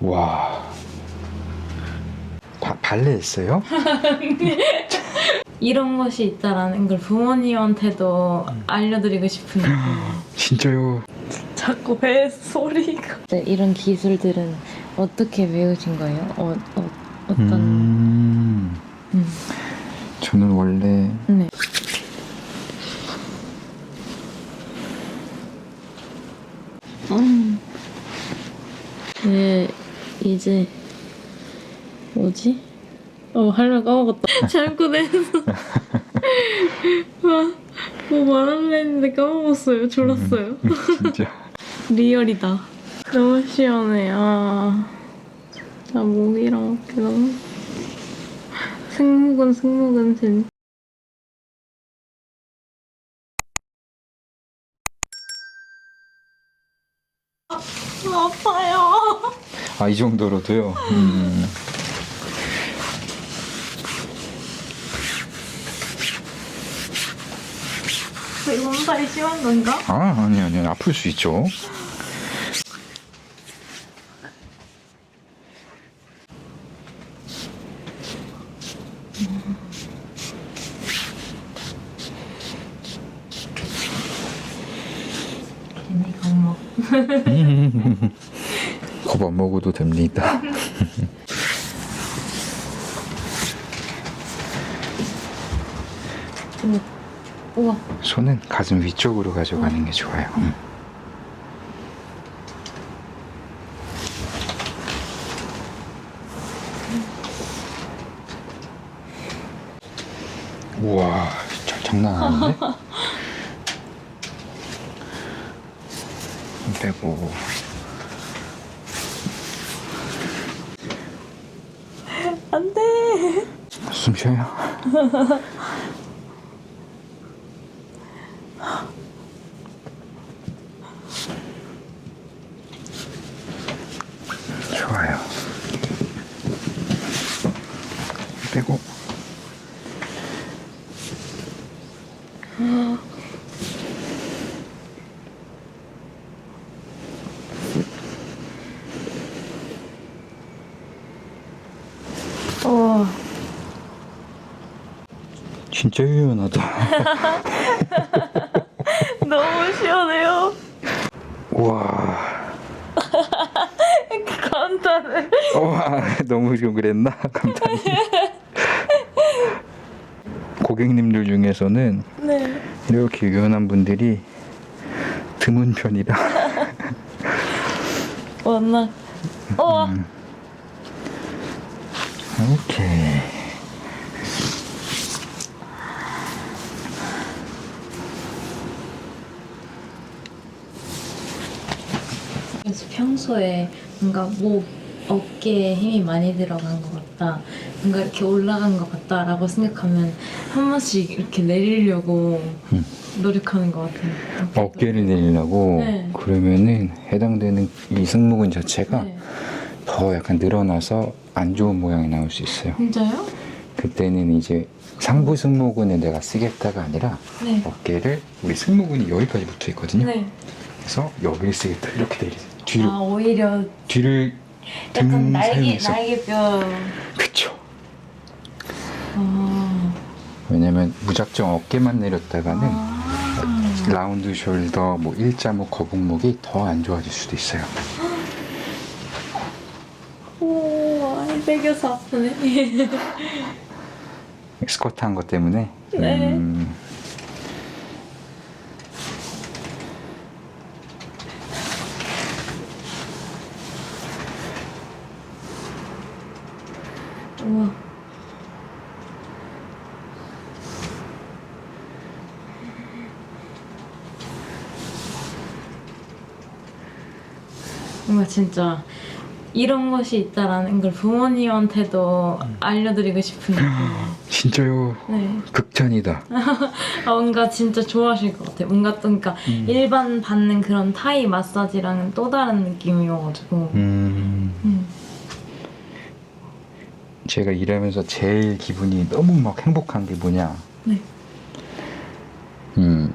와. 바, 발레 했어요? 이런 것이 있다라는 걸 부모님한테도 알려드리고 싶은 느낌. 진짜요? 자꾸 배 소리가. 네, 이런 기술들은 어떻게 배우신 거예요? 어, 어, 어떤? 음. 음. 저는 원래 네. 음. 네, 이제 뭐지? 어, 할말 까먹었다. 잘못해서. 와, 뭐 말하려 했는데 까먹었어요. 졸았어요. 진짜 리얼이다. 너무 시원해. 아, 진짜 목이랑 어깨 너무. 승무근, 승무근 진. 아파요. 아 이 정도로도요. 음. 이거 몸살이 심한 건가? 아 아니 아니 아플 수 있죠. 괜히 겁먹. 겁 안 먹어도 됩니다. 우와. 손은 가슴 위쪽으로 가져가는 게 좋아요. 음. 우와, 자, 장난 아닌데? 손 빼고 안 돼. 숨 쉬어요. 빼고 우와. 진짜 유연하다. 너무 시원해요. 우와. 간단해. 와 너무 좀 그랬나 감탄이. 고객님들 중에서는 네. 이렇게 유연한 분들이 드문 편이라. 워낙. 우와. 음. 오케이. 그래서 평소에 뭔가 목, 어깨에 힘이 많이 들어간 것 같다. 뭔가 이렇게 올라간 것 같다라고 생각하면 한 번씩 이렇게 내리려고 음. 노력하는 것 같아요. 어깨를 내리려고 네. 그러면은 해당되는 이 승모근 자체가 네. 더 약간 늘어나서 안 좋은 모양이 나올 수 있어요. 진짜요? 그때는 이제 상부 승모근에 내가 쓰겠다가 아니라 네. 어깨를 우리 승모근이 여기까지 붙어 있거든요. 네. 그래서 여기를 쓰겠다 이렇게 내리세요. 뒤로 아 오히려 뒤를 약간 등 날개 날개뼈. 그쵸. 아. 왜냐면 무작정 어깨만 내렸다가는 아. 라운드 숄더, 뭐 일자목, 거북목이 더 안 좋아질 수도 있어요. 오, 아이 배겨서 아프네. 스쿼트 한 것 때문에. 네. 음, 뭔가 진짜 이런 것이 있다라는 걸 부모님한테도 알려드리고 싶은 느낌. 진짜요. 네. 극찬이다. 아, 뭔가 진짜 좋아하실 것 같아요. 뭔가 또 그러니까 음. 일반 받는 그런 타이 마사지랑은 또 다른 느낌이어가지고. 음, 음. 제가 일하면서 제일 기분이 너무 막 행복한 게 뭐냐. 네. 음,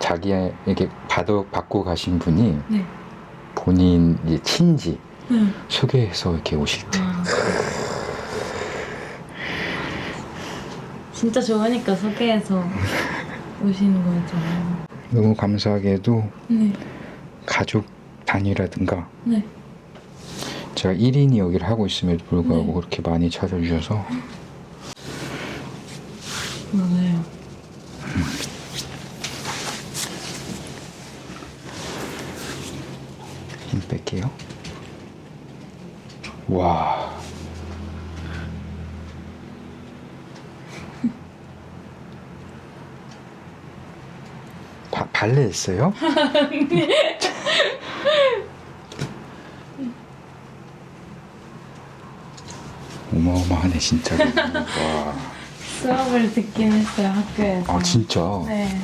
자기에게 받아, 받고 가신 분이 네. 본인 이제 친지 네. 소개해서 이렇게 오실 때 아. 진짜 좋으니까 소개해서 오시는 거였잖아요. 너무 감사하게도 네. 가족 단위라든가 네. 제가 1인이 여기를 하고 있음에도 불구하고 네. 그렇게 많이 찾아주셔서 맞아요. 힘 뺄게요. 와. 바, 발레 했어요? 어마어마하네 진짜로. 와. 수업을 듣긴 했어요, 학교에서. 아 진짜. 네.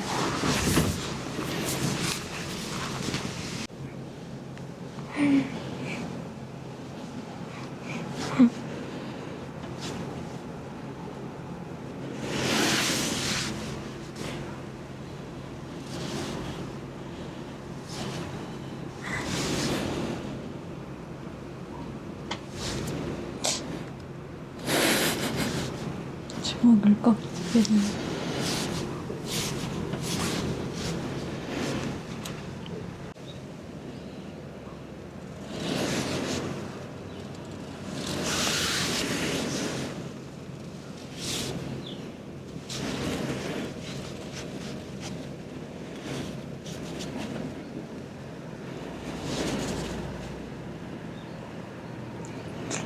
꽉 쥐는.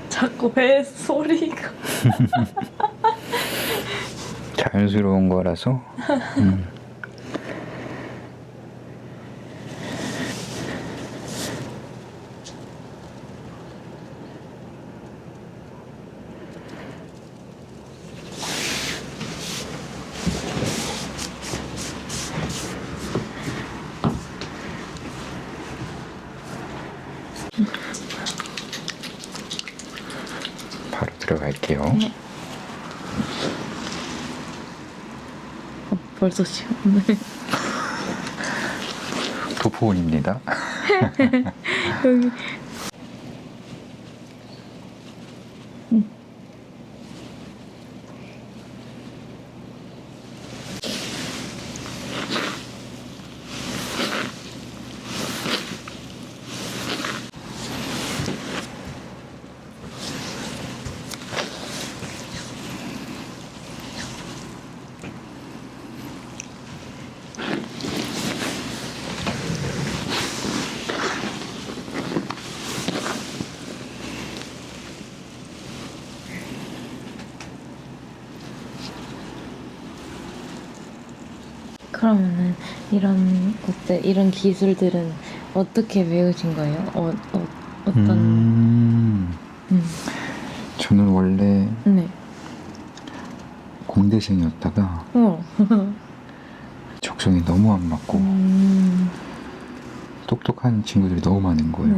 자꾸 배 소리가. 자연스러운 거라서. 음. 바로 들어갈게요. 네. 벌써 시험을. 부포원입니다. 여기. 그러면은 이런 것들 이런 기술들은 어떻게 배우신 거예요? 어, 어 어떤 음, 음. 저는 원래 네. 공대생이었다가 어. 적성이 너무 안 맞고 음. 똑똑한 친구들이 너무 많은 거예요.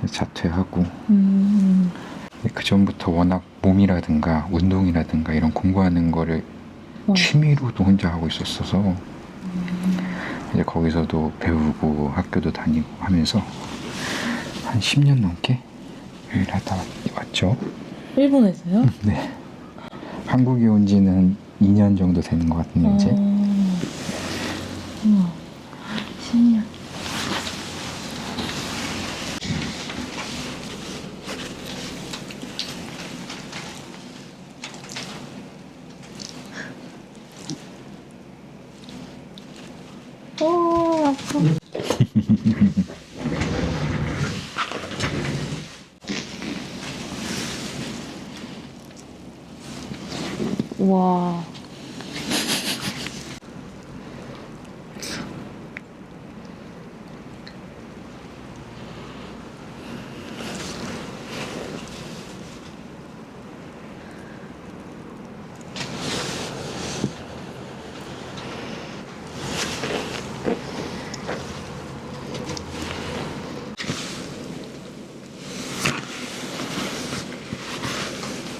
네. 자퇴하고 음. 그 전부터 워낙 몸이라든가 운동이라든가 이런 공부하는 거를 어. 취미로도 혼자 하고 있었어서 이제 거기서도 배우고 학교도 다니고 하면서 한 10년 넘게 일을 하다 왔죠. 일본에서요? 네. 한국에 온 지는 2년 정도 되는 것 같은데 이제 어. 우와. 신기하. 오, 아파. 와.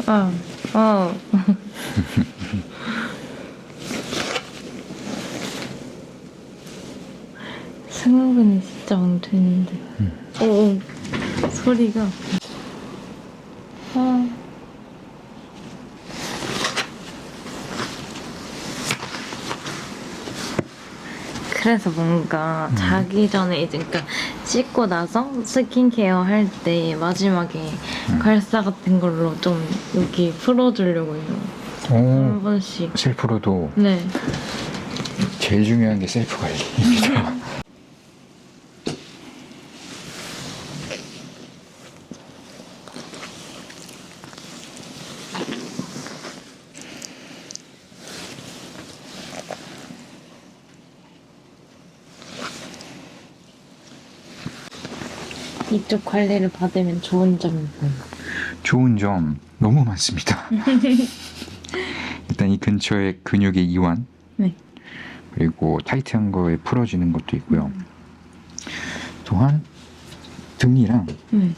어, 어. 승우근이 진짜 엉터리인데. 어, 어. 소리가. 그래서 뭔가 자기 전에 이제 그러니까 씻고 나서 스킨케어 할 때 마지막에 갈사 같은 걸로 좀 여기 풀어주려고 해요. 한 오, 번씩. 셀프로도 네. 제일 중요한 게 셀프 관리 이쪽 관리를 받으면 좋은 점이 뭐예요? 좋은 점 너무 많습니다. 일단 이 근처에 근육의 이완 네. 그리고 타이트한 거에 풀어지는 것도 있고요. 또한 등이랑 네.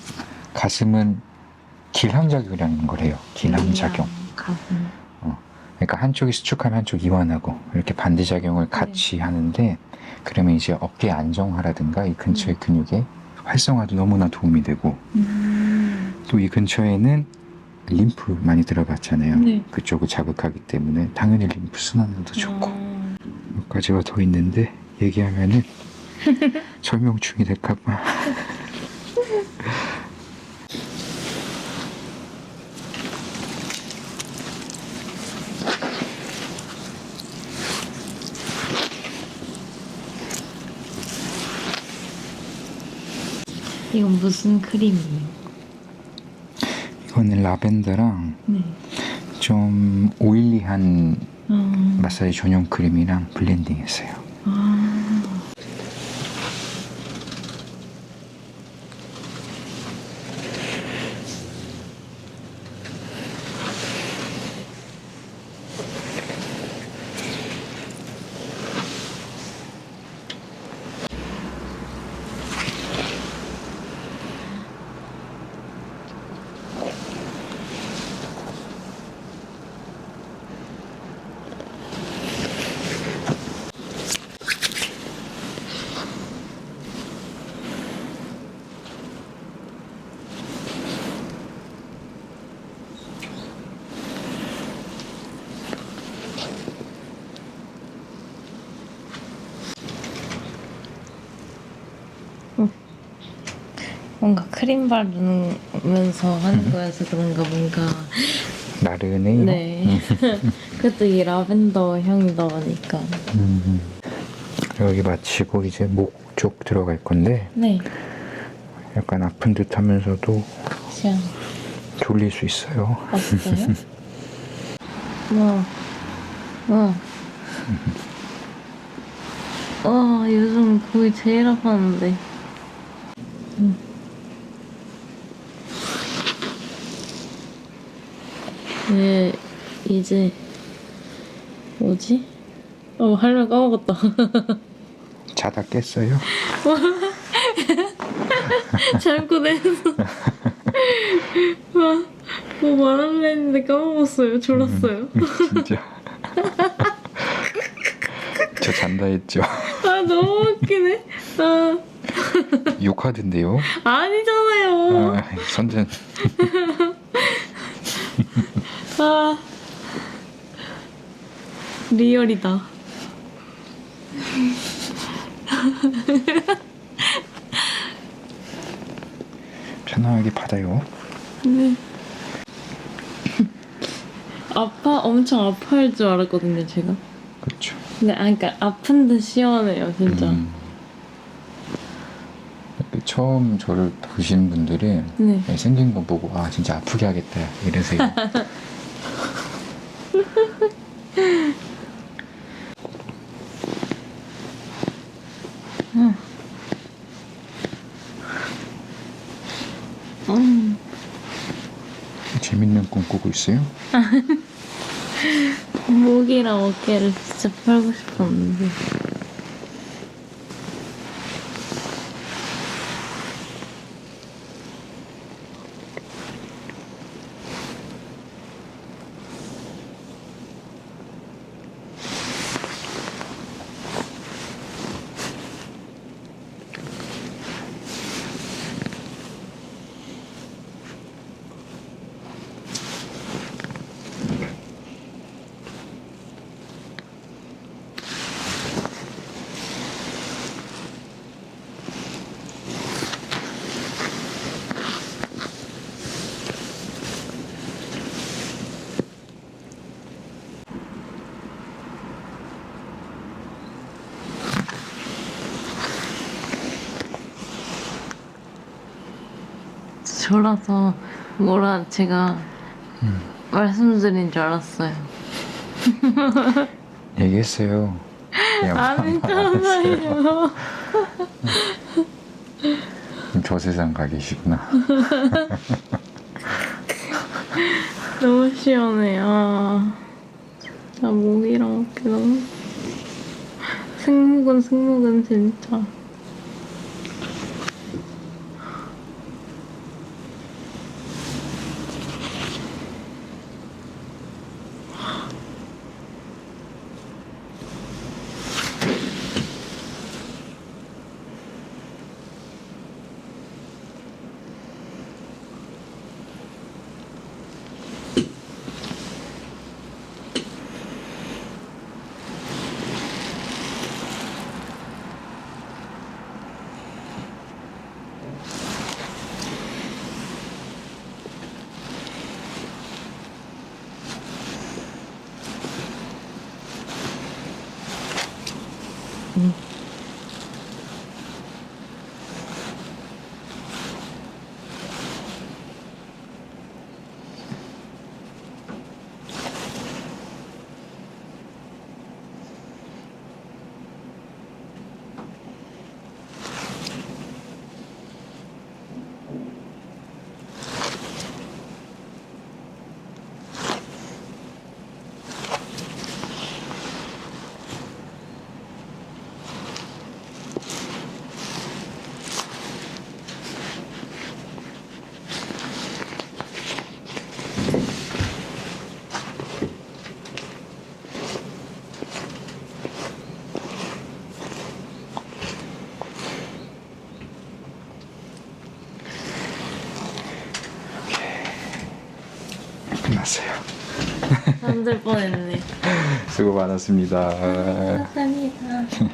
가슴은 길함작용이라는 걸 해요. 길함작용. 가슴. 그러니까 한쪽이 수축하면 한쪽 이완하고 이렇게 반대작용을 같이 하는데 그러면 이제 어깨 안정화라든가 이 근처의 근육의 활성화도 너무나 도움이 되고 음. 또이 근처에는 림프 많이 들어갔잖아요. 네. 그쪽을 자극하기 때문에 당연히 림프 순환도 좋고 음. 몇 가지가 더 있는데 얘기하면은 설명충이 될까봐. 이건 무슨 크림이에요? 이거는 라벤더랑 네. 좀 오일리한 음. 마사지 전용 크림이랑 블렌딩했어요. 뭔가 크림 바르면서 하는 거여서 그런가 뭔가 나른해요. 네 그것도 이 라벤더 향이 나니까 음. 여기 마치고 이제 목 쪽 들어갈 건데 네 약간 아픈 듯 하면서도 시원 졸릴 수 있어요. 맛있어요? 와, 와. 와, 요즘 거의 제일 아팠는데. 음. 네, 이제, 뭐지? 어, 할말 까먹었다. 자다 깼어요? 잘못했어. 와, 뭐 말하려 했는데 까먹었어요. 졸았어요. 진짜. 저 잔다 했죠. 아, 너무 웃기네. 아, 욕하던데요. 아니잖아요. 아, 선전. 아, 리얼이다. 편하게 받아요. 네. 아파, 엄청 아파할 줄 알았거든요, 제가. 그렇죠. 근데, 아, 그니까, 아픈 듯 시원해요, 진짜. 음. 그 처음 저를 보시는 분들은 네. 생긴 거 보고 아 진짜 아프게 하겠다 이러세요. 음. 꾸고 있어요? 목이랑 어깨를 진짜 팔고 싶었는데. 졸아서 뭐라 제가 말씀드린 줄 알았어요. 얘기했어요. 그냥 아니잖아요. 저 세상 가 계시구나. 너무 시원해요. 진짜 목이랑 어깨 너무 승무근 승무근 진짜. Mm-hmm. 잠들 뻔했네. 수고 많았습니다. 감사합니다.